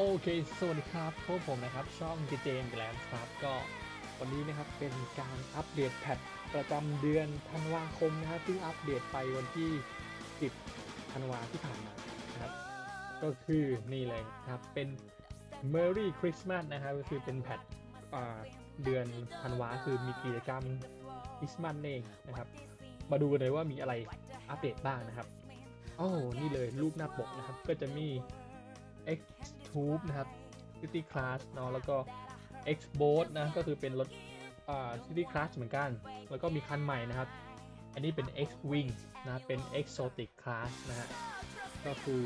โอเค สวัสดีครับพวกผมนะครับ ช่องเจเจนแกลนครับก็วันนี้นะครับเป็นการอัปเดตแพทประจำเดือนธันวาคมนะครับซึ่งอัปเดตไปวันที่ 10 ธันวาที่ผ่านมานะครับ ก็คือนี่เลยครับเป็น Merry Christmas นะครับ ก็คือเป็นแพทเดือนธันวาคือมีกิจกรรมคริสต์มาสเองนะครับ มาดูกันเลยว่ามีอะไรอัปเดตบ้างนะครับโอ้นี่เลยรูปหน้าปกนะครับ ก็จะมี X Tube นะครับ City Class เนาะแล้วก็ X Boat นะก็คือเป็นรถอ่า City Class เหมือนกัน แล้วก็มีคันใหม่นะครับ อันนี้เป็น X Wing นะเป็น Exotic Class นะฮะก็คือ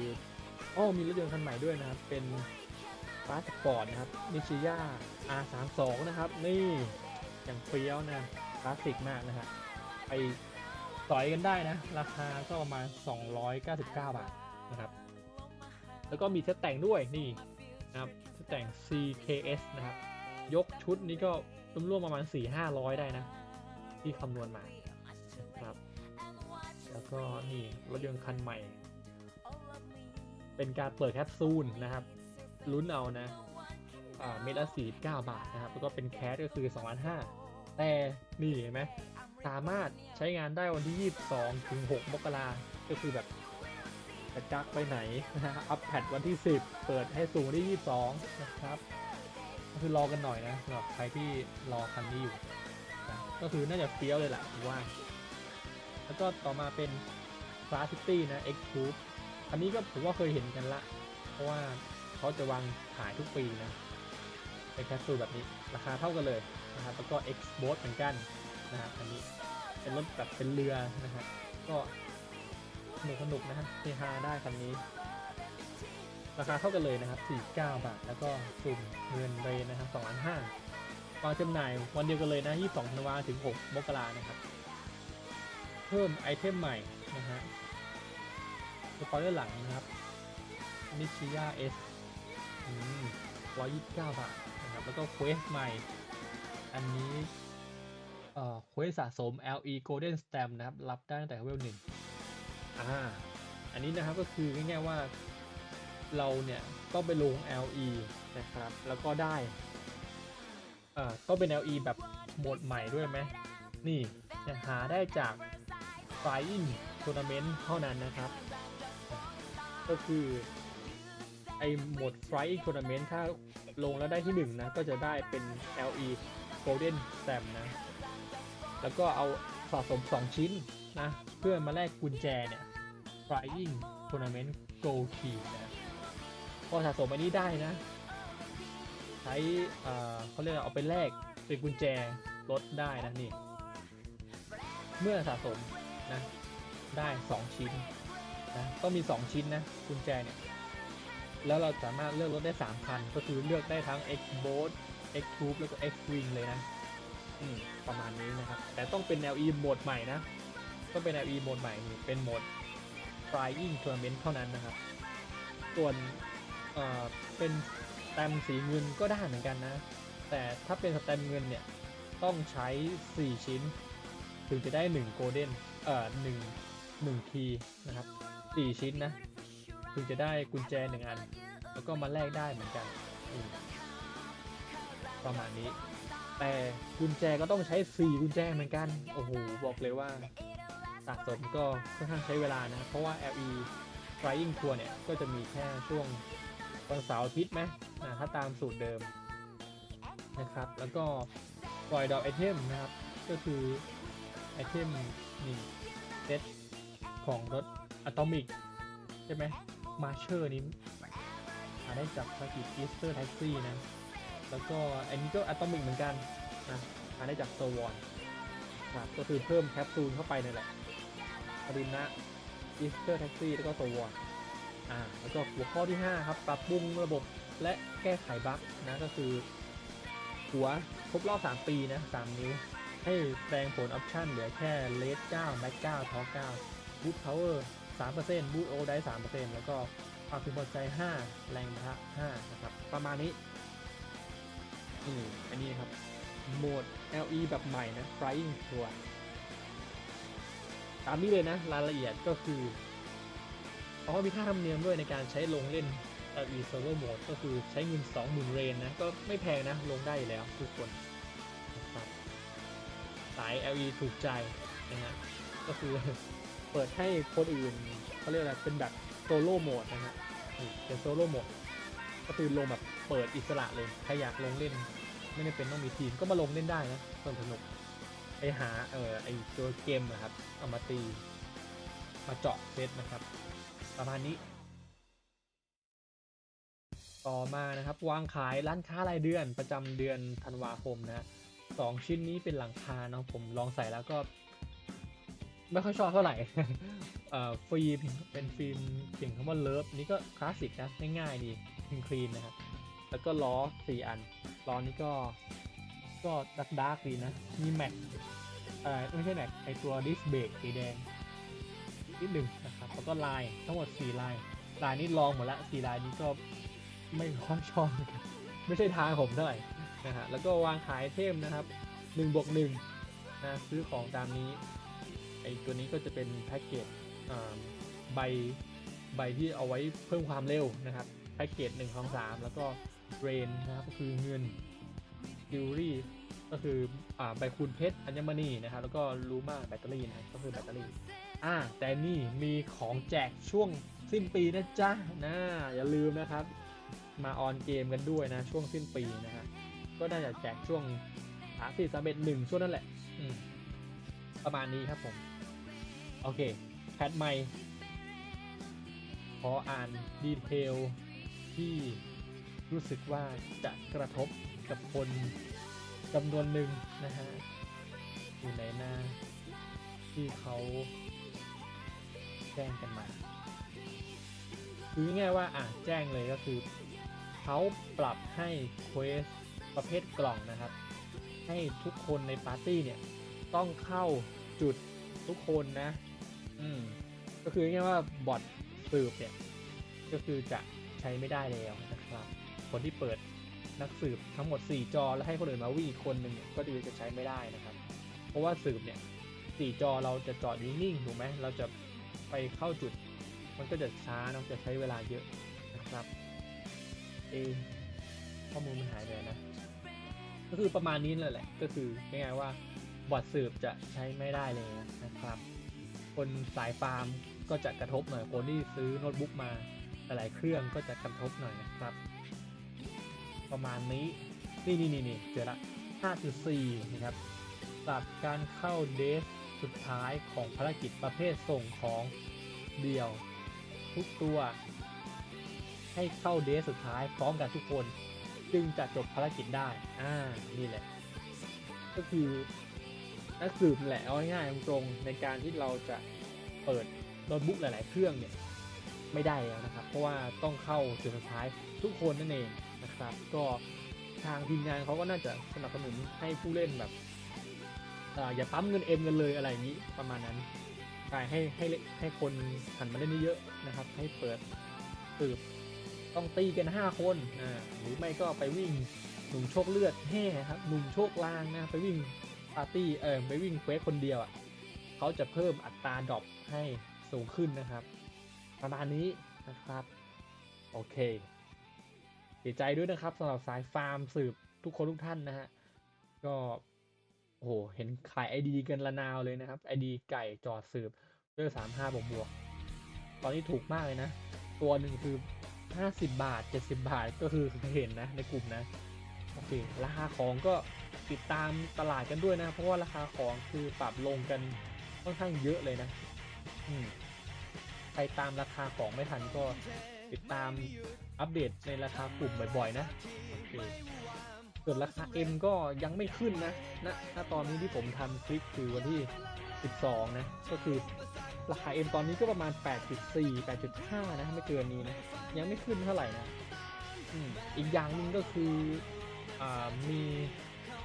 อ้อมีรถยนต์คันใหม่ด้วยนะครับ เป็นฟาสปอร์ตนะครับนิชิยา R32 นะครับ นี่อย่างเฟี้ยวนะคลาสสิกมากนะฮะไปต่อยกันได้นะ ราคาก็ประมาณ 299 บาทนะครับ แล้วก็มีเซตแต่งด้วยนี่นะครับเซตแต่ง CKS นะครับ ยกชุดนี้ก็รวมๆประมาณ 4-500 ได้นะ ที่คำนวณมาครับ แล้วก็นี่รถยนต์คันใหม่ เป็นการเปิดแคปซูลนะครับลุ้นเอานะอ่าเมตรละสี่เก้าบาทนะครับ แล้วก็เป็นแคสก็คือ2ล้านห้าแต่นี่เห็นไหมสามารถใช้งานได้วันที่ 22 ถึง 6 มกราก็คือแบบ กระจักไปไหนนะฮะอัปแพดวันที่ 10 เปิดให้สูงที่ 22 นะครับ ก็คือรอกันหน่อยนะสำหรับใครที่รอคันนี้อยู่นะก็คือน่าจะเฟี้ยวเลยแหละผมว่า แล้วก็ต่อมาเป็น f l a s City นะ X Tube อันนี้ก็ผมว่าเคยเห็นกันละ เพราะว่าเขาจะวางขายทุกปีนะเป็นแคปซูลแบบนี้ราคาเท่ากันเลยนะครับแล้วก็ X Boat เหมือนกันนะครับอันนี้เป็นรถแบบเป็นเรือนะฮะก็ สนุกสนุกนะฮะเฮฮาได้คันนี้ ราคาเท่ากันเลยนะครับ 49 บาท แล้วก็สุ่มเงินเรนนะครับ2ล้าน5วางจำหน่ายวันเดียวกันเลยนะ 22ธันวาถึง 6 มกรานะครับ เพิ่มไอเทมใหม่นะฮะสปอยเลอร์หลังนะครับนิชิยาเอสร้อยยี่สิบเก้าบาทนะครับ แล้วก็เควสใหม่ อันนี้ เอ่อ เควสสะสม LE Golden Stamp นะครับ รับได้ตั้งแต่เลเวลหนึ่ง อ่าอันนี้นะครับก็คือง่ายๆว่าเราเนี่ยต้องไปลง LE นะครับ แล้วก็ได้เอ่อต้องเป็น LE แบบโหมดใหม่ด้วยไหมนี่หาได้จาก Flying Tournament เท่านั้นนะครับ ก็คือไอโหมด Flying Tournament ถ้าลงแล้วได้ที่1นะก็จะได้เป็น LE Golden Stamp นะ แล้วก็เอาสะสม 2 ชิ้น นะ เพื่อมาแลกกุญแจเนี่ย Flying Tournament Gold Key นะพอสะสมอันนี้ได้นะ ใช้เขาเรียกเอาไปแลกเป็นกุญแจรถได้นะนี่ เมื่อสะสมนะได้ 2 ชิ้นนะต้องมี 2 ชิ้นนะกุญแจเนี่ย แล้วเราสามารถเลือกรถได้ 3 คัน ก็คือเลือกได้ทั้ง X Boat X Tube แล้วก็ X Wing เลยนะ อืม ประมาณนี้นะครับ แต่ต้องเป็น LE โหมดใหม่นะ ต้องเป็น LE โหมดใหม่นี่เป็นโหมด Flying Tournament เท่านั้นนะครับ ส่วนเอ่อเป็นสแตมสีเงินก็ได้เหมือนกันนะ แต่ถ้าเป็นสแตมเงินเนี่ยต้องใช้ 4 ชิ้น ถึงจะได้ 1 โกลเด้นเอ่อ1 1ทีนะครับ 4 ชิ้นนะ ถึงจะได้กุญแจ 1 อัน แล้วก็มาแลกได้เหมือนกันประมาณนี้ แต่กุญแจก็ต้องใช้ 4 กุญแจเหมือนกัน โอ้โห บอกเลยว่า สะสมก็ค่อนข้างใช้เวลานะ เพราะว่า LE Flying Tour เนี่ย ก็จะมีแค่ช่วงวันเสาร์อาทิตย์ไหมนะถ้าตามสูตรเดิมนะครับ แล้วก็ปล่อยดอกไอเทมนะครับ ก็คือไอเทมนี่เซตของรถอะตอมิกใช่ไหมมาเชอร์นี้หาได้จากสกิทอีสเตอร์แท็กซี่นะ แล้วก็อันนี้ก็อะตอมิกเหมือนกันนะหาได้จากโซวอนครับก็คือเพิ่มแคปซูลเข้าไปนั่นแหละ อรุณะอีสเตอร์แท็กซี่แล้วก็โซวอนอ่าแล้วก็หัวข้อที่ 5 ครับ ปรับปรุงระบบและแก้ไขบั๊กนะก็คือ หัวครบรอบ 3 ปีนะ 3 นิ้ว ให้แปลงผลออปชั่นเหลือแค่เลส9แม็ก9ท็อ9บูทพาวเวอร์3%บูทโอได้3%แล้วก็ความพึงพอใจ 5 แรงปะทะ5นะครับ ประมาณนี้นี่อันนี้ครับ โหมด LE แบบใหม่นะ Flying Tour ตามนี้เลยนะรายละเอียดก็คือเขาก็มีค่าธรรมเนียมด้วยในการใช้ลงเล่น LE Server Mode ก็คือใช้เงิน 20,000 เรนนะ ก็ไม่แพงนะ ลงได้แล้วทุกคนนะครับสาย LE ถูกใจนะฮะก็คือเปิดให้คนอื่นเขาเรียกอะไรเป็นแบบโซโล่โหมดนะฮะเป็นโซโล่โหมดก็คือลงแบบเปิดอิสระเลย ใครอยากลงเล่น ไม่ได้เป็นต้องมีทีมก็มาลงเล่นได้นะสนสนุก ไปหาเออไอตัวเกมนะครับเอามาตีมาเจาะเซตนะครับ ประมาณนี้ ต่อมานะครับ วางขายร้านค้ารายเดือนประจำเดือนธันวาคมนะสองชิ้นนี้เป็นหลังคาเนาะผมลองใส่แล้วก็ ไม่ค่อยชอบเท่าไหร่เอ่อฟิล์มเป็นฟิล์มเขียนคำว่าเลิฟนี่ก็คลาสสิกนะง่ายๆดีคลีนนะครับแล้วก็ล้อสี่อันล้อนี้ก็ก็ดักดาร์กดีนะ มีแม็ก อ่อไม่ใช่แม็กไอตัวดิสเบรกสีแดงนิดหนึ่งนะครับแล้วก็ลายทั้งหมด4ลายลายนี้ลองหมดละ4ลายนี้ก็ไม่ค่อยชอบเหมือนกันไม่ใช่ทางผมเท่าไหร่นะฮะแล้วก็วางขายเทมนะครับ1บวก1นะซื้อของตามนี้ไอตัวนี้ก็จะเป็นแพ็กเกจใบใบที่เอาไว้เพิ่มความเร็วนะครับแพ็กเกจ1 2 3แล้วก็เรนนะครับก็คือเงินจิวรี่ ก็คืออ่าใบคูณเพชรอัญมณีนะครับแล้วก็ลูมาแบตเตอรี่นะครับก็คือแบตเตอรี่อ่าแต่นี่มีของแจกช่วงสิ้นปีนะจ๊ะนะอย่าลืมนะครับ มาออนเกมกันด้วยนะช่วงสิ้นปีนะฮะก็น่าจะแจกช่วงสามสี่สามเอ็ดหนึ่งช่วงนั้นแหละอืมประมาณนี้ครับผม โอเคแพทใหม่ขออ่านดีเทลที่รู้สึกว่าจะกระทบกับคน จำนวนหนึ่งนะฮะอยู่ในหน้าที่เขาแจ้งกันมาคือง่ายว่าอะแจ้งเลยก็คือเขาปรับให้เควสประเภทกล่องนะครับ ให้ทุกคนในปาร์ตี้เนี่ยต้องเข้าจุดทุกคนนะ อืมก็คือง่ายว่าบอทสืบเนี่ยก็คือจะใช้ไม่ได้แล้วนะครับ คนที่เปิด นักสืบทั้งหมด 4 จอแล้วให้คนอื่นมาวิ่งอีกคนหนึ่งก็คือจะใช้ไม่ได้นะครับ เพราะว่าสืบเนี่ยสี่จอเราจะจอดนิ่งๆถูกไหมเราจะไปเข้าจุด มันก็จะช้าเนอะจะใช้เวลาเยอะนะครับเอข้อมูลมันหายไปนะ ก็คือประมาณนี้เลยแหละ ก็คือง่ายๆว่าบอทสืบจะใช้ไม่ได้เลยนะครับ คนสายฟาร์มก็จะกระทบหน่อยคนที่ซื้อโน้ตบุ๊กมาหลายเครื่องก็จะกระทบหน่อยนะครับ ประมาณนี้ นี่นี่นี่นี่เจอละ 5.4 นะครับสำหรับการเข้าเดสสุดท้ายของภารกิจประเภทส่งของเดี่ยว ทุกตัว ให้เข้าเดสสุดท้ายพร้อมกันทุกคน จึงจะจบภารกิจได้ อ่า นี่แหละ ก็คือนักสืบแหละเอาง่ายๆตรงๆในการที่เราจะเปิดโน้ตบุ๊กหลาย ๆ เครื่องเนี่ยไม่ได้แล้วนะครับ เพราะว่าต้องเข้าจุดสุดท้ายทุกคนนั่นเอง นะครับ ก็ทางทีมงานเขาก็น่าจะสนับสนุนให้ผู้เล่นแบบออย่าปั๊มเงินเอ็มกันเลยอะไรอย่างนี้ประมาณนั้นใช่ให้ให้ให้คนหันมาเล่นเยอะๆนะครับ ให้เปิดสืบต้องตีกัน 5 คนอ่าหรือไม่ก็ไปวิ่งหนุ่มโชคเลือดแห่ครับหนุ่มโชคลางนะไปวิ่งปาร์ตี้เออไปวิ่งเควสคนเดียวอะเขาจะเพิ่มอัตราดรอปให้สูงขึ้นนะครับ ประมาณนี้นะครับ โอเค เสียใจด้วยนะครับสำหรับสายฟาร์มสืบทุกคนทุกท่านนะฮะก็โอ้โหเห็นขายไอดีกันละนาวเลยนะครับไอดีไก่จอดสืบเลือสามห้าบวกบวกตอนนี้ถูกมากเลยนะ ตัวหนึ่งคือห้าสิบบาทเจ็ดสิบาทก็คือเห็นนะในกลุ่มนะโอเคราคาของก็ติดตามตลาดกันด้วยนะ เพราะว่าราคาของคือปรับลงกันค่อนข้างเยอะเลยนะ อืมใครตามราคาของไม่ทันก็ ติดตามอัปเดตในราคากลุ่มบ่อยๆ นะโอเคส่วนราคา M ก็ยังไม่ขึ้นนะณณตอนนี้ที่ผมทำคลิปคือวันที่ 12 นะ ก็คือราคา M ตอนนี้ก็ประมาณ 8.4 8.5 นะ ไม่เกินนี้นะ ยังไม่ขึ้นเท่าไหร่นะอีกอย่างหนึ่งก็คืออมี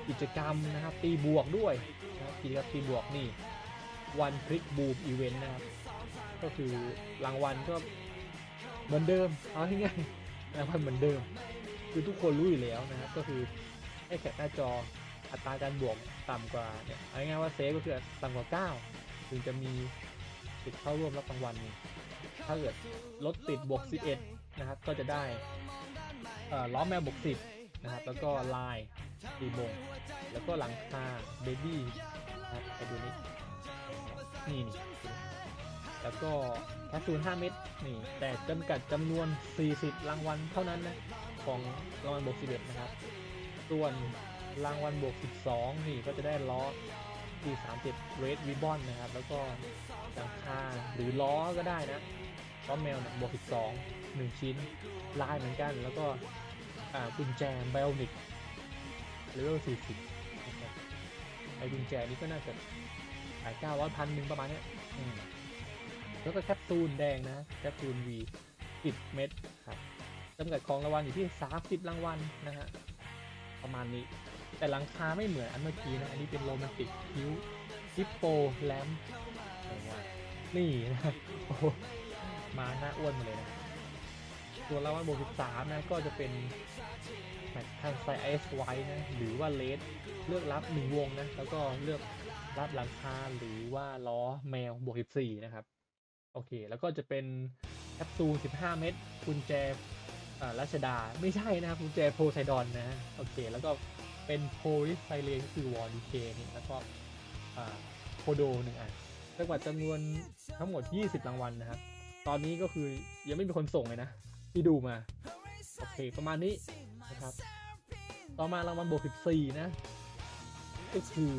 กิจกรรมนะครับ ตีบวกด้วยนะครับกิจกรรมตีบวกนี่วันคลิกบูมอีเวนต์นะครับ ก็คือรางวัลก็ เหมือนเดิม เอาง่ายๆรางวัลเหมือนเดิม คือทุกคนรู้อยู่แล้วนะครับ ก็คือให้แคปหน้าจออัตราการบวกต่ำกว่าเนี่ยเอาง่ายๆว่าเซฟก็คือต่ำกว่า 9 ถึงจะมีสิทธิ์เข้าร่วมรับรางวัลนี่ถ้าเกิดลดติดบวก 11 นะครับ ก็จะได้ล้อแมวบวก 10 นะครับ แล้วก็ลายดีบงแล้วก็หลังคาเบบี้นะครับไปดูนี่นี่นี่แล้วก็ แคปซูล5เม็ดนี่ แต่จำกัดจำนวน 40 รางวัลเท่านั้นนะ ของรางวัลบวก11 นะครับ ส่วนรางวัลบวก 12 นี่ก็จะได้ล้อที่37 Red Ribbon นะครับ แล้วก็หลังคาหรือล้อก็ได้นะล้อแมวเนี่ยบวก 12 1 ชิ้น ลายเหมือนกัน แล้วก็อ่ากุญแจไบโอนิกเลเวล40นะครับไอ้กุญแจนี้ก็น่าจะขาย900พันหนึ่งประมาณเนี้ยอืม แล้วก็แคปซูลแดงนะแคปซูล V 10 เม็ดครับจำกัดของรางวัลอยู่ที่ 30 รางวัลนะฮะประมาณนี้ แต่หลังคาไม่เหมือนอันเมื่อกี้นะ อันนี้เป็นโรแมนติกคิวฮิปโปแลมนี่นะโอ้มาหน้าอ้วนมาเลยนะส่วนรางวัลบวก13 นะ ก็จะเป็นแมตช์ทางไซไอซ์ไว้นะ หรือว่าเลสเลือกรับ1วงนะ แล้วก็เลือกรับหลังคาหรือว่าล้อแมวบวก14 นะครับ โอเค แล้วก็จะเป็นแคปซูล 15 เม็ดกุญแจรัชดา ไม่ใช่นะครับกุญแจโพไซดอนนะ โอเค แล้วก็เป็นโพลิสไซเลนคือวอร์ดีเคนี่แล้วก็โคโดหนึ่งอันจำกัดจำนวนทั้งหมด 20 รางวัลนะครับ ตอนนี้ก็คือยังไม่มีคนส่งเลยนะ ที่ดูมา โอเค ประมาณนี้นะครับ ต่อมารางวัลบวก 14 นะ ก็คือ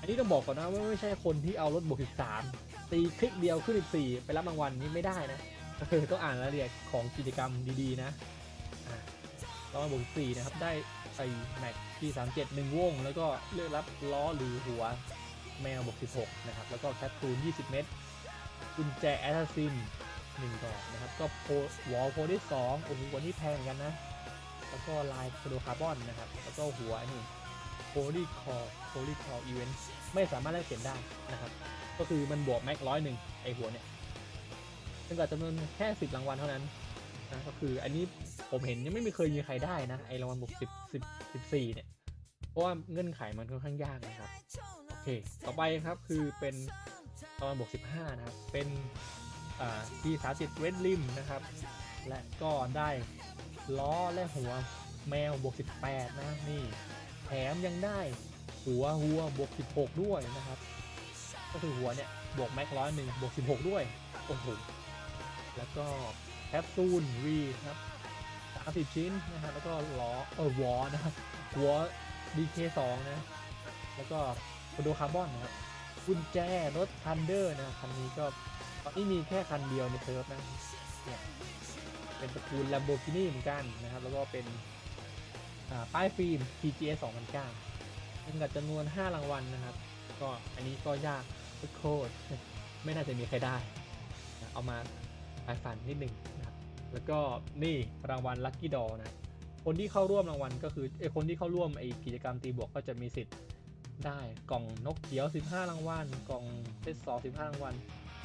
อันนี้ต้องบอกก่อนนะว่าไม่ใช่คนที่เอารถบวก 13 ตีคลิกเดียวขึ้น14ไปรับรางวัลนี้ไม่ได้นะเออต้องอ่านรายละเอียดของกิจกรรมดีๆนะอ่ารางวัลบวก4นะครับได้ไอแม็กที่37 1วง แล้วก็เลือกรับล้อหรือหัวแมวบวก16นะครับ แล้วก็แคปซูล20เม็ดกุญแจแอสซัซิน1ดอกนะครับ ก็โพวอลโพได้2โอ้โหวันนี้แพงเหมือนกันนะ แล้วก็ลายโคโดคาร์บอนนะครับ แล้วก็หัวนี่โพลีคอร์โพลีคอร์อีเวนต์ไม่สามารถแลกเปลี่ยนได้นะครับ ก็คือมันบวกแม็กร้อยหนึ่งไอหัวเนี่ยจำกัดจำนวนแค่สิบรางวัลเท่านั้นนะก็คืออันนี้ผมเห็นยังไม่มีเคยมีใครได้นะ ไอรางวัลบวกสิบสิบสิบสี่เนี่ย เพราะว่าเงื่อนไขมันค่อนข้างยากนะครับ โอเค ต่อไปครับคือเป็นรางวัลบวกสิบห้านะครับ เป็นอ่าที่สาธิตเวดลิมนะครับ และก็ได้ล้อและหัวแมวบวก18 นะนี่แถมยังได้หัวหัวบวก16 ด้วยนะครับ ก็คือหัวเนี่ยบวกแม็กร้อยหนึ่งบวก 16 ด้วย โอ้โห แล้วก็แคปซูลวีครับ 30 ชิ้นนะครับแล้วก็ล้อเออวอนะครับหัว DK2 นะ แล้วก็โคโดคาร์บอนนะครับกุญแจรถทันเดอร์นะคันนี้ก็ตอนนี้มีแค่คันเดียวในเซิร์ฟนะเนี่ยเป็นตระกูล Lamborghini เหมือนกันนะครับ แล้วก็เป็นป้ายฟิล์ม PGA 2009จำกัดจำนวน 5 รางวัลนะครับ ก็อันนี้ก็ยาก โคตรไม่น่าจะมีใครได้นะเอามาปลายฝันนิดหนึ่งนะครับแล้วก็นี่รางวัลลัคกี้ดอนะคนที่เข้าร่วมรางวัลก็คือไอคนที่เข้าร่วมไอกิจกรรมตีบวกก็จะมีสิทธิ์ได้กล่องนกเขียว 15 รางวัลกล่องเซตสอง15 รางวัล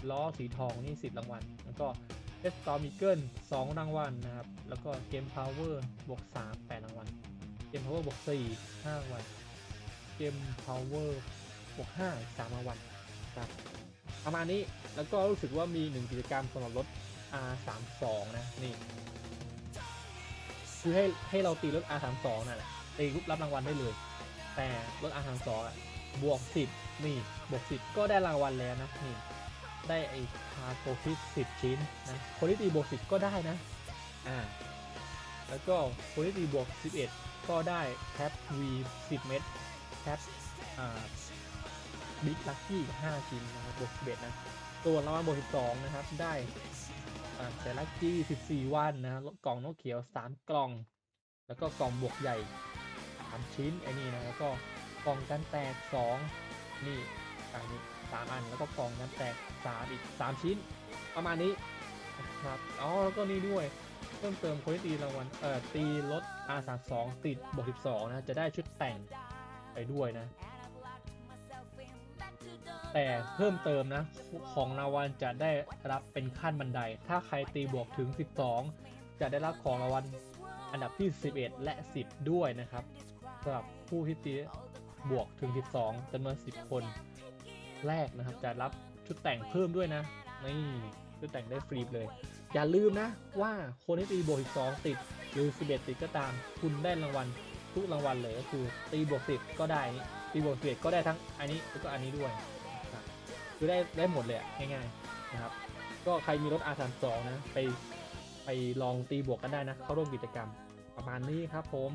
ล้อสีทองนี่ 10 รางวัลแล้วก็เอสตอมิเกิล2รางวัลนะครับแล้วก็เกมพาวเวอร์บวก3 8 รางวัลเกมพาวเวอร์บวก4 5รางวัลเกมพาวเวอร์บวก5อีก3รางวัล ครับประมาณนี้แล้วก็รู้สึกว่ามีหนึ่งกิจกรรมสำหรับรถ R32 นะนี่คือให้ให้เราตีรถ R32 นั่นแหละตีรูปรับรางวัลได้เลย แต่รถ R32 อะบวก 10 นี่บวก 10 ก็ได้รางวัลแล้วนะนี่ได้ไอ้คาโกฟิส10 ชิ้นนะคนที่ตีบวก 10 ก็ได้นะอ่าแล้วก็คนที่ตีบวก 11 ก็ได้แคป V 10 เม็ดแคปอ่า บิ๊กลัคกี้5ชิ้นนะครับบวก11นะส่วนรางวัลบวก12นะครับได้แต่ลัคกี้14วันนะกล่องนกเขียว3กล่อง แล้วก็กล่องบวกใหญ่3ชิ้นไอ้นี่นะแล้วก็กล่องกันแตก2นี่อันนี้สามอันแล้วก็กล่องกันแตก3อีก3ชิ้น ประมาณนี้นะครับอ๋อแล้วก็นี่ด้วยเพิ่มเติมคนที่ตีรางวัลเอ่อตีรถ R32 ติดบวก12นะจะได้ชุดแต่งไปด้วยนะ แต่เพิ่มเติมนะ ของรางวัลจะได้รับเป็นขั้นบันได ถ้าใครตีบวกถึง 12 จะได้รับของรางวัลอันดับที่ 11 และ 10 ด้วยนะครับสำหรับผู้ที่ตีบวกถึง 12จำนวน 10 คนแรกนะครับ จะรับชุดแต่งเพิ่มด้วยนะนี่ชุดแต่งได้ฟรีเลย อย่าลืมนะว่าคนที่ตีบวกอีก2ติด หรือ 11 ติดก็ตาม คุณได้รางวัลทุกรางวัลเลยก็คือตีบวก10 ก็ได้ตีบวก11ก็ได้ทั้งอันนี้แล้วก็อันนี้ด้วย คือได้ได้หมดเลยอะง่ายๆนะครับ ก็ใครมีรถ R32 นะไปไปลองตีบวกกันได้นะ เข้าร่วมกิจกรรมประมาณนี้ครับผม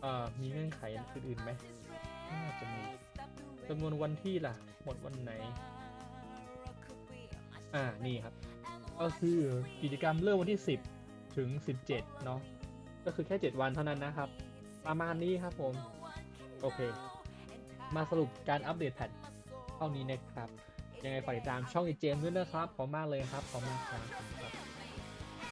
เอ่อมีเงื่อนไขอื่นๆไหมน่าจะมีจำนวนวันที่ล่ะ หมดวันไหน อ่านี่ครับ ก็คือกิจกรรมเริ่มวันที่ 10 ถึง 17 เนาะก็คือแค่ 7 วันเท่านั้นนะครับ ประมาณนี้ครับผม โอเค มาสรุปการอัปเดตแพท เท่านี้นะครับ ยังไงฝากติดตามช่องอีเจมด้วยนะครับ ขอบมากเลยครับ ขอบมากครับ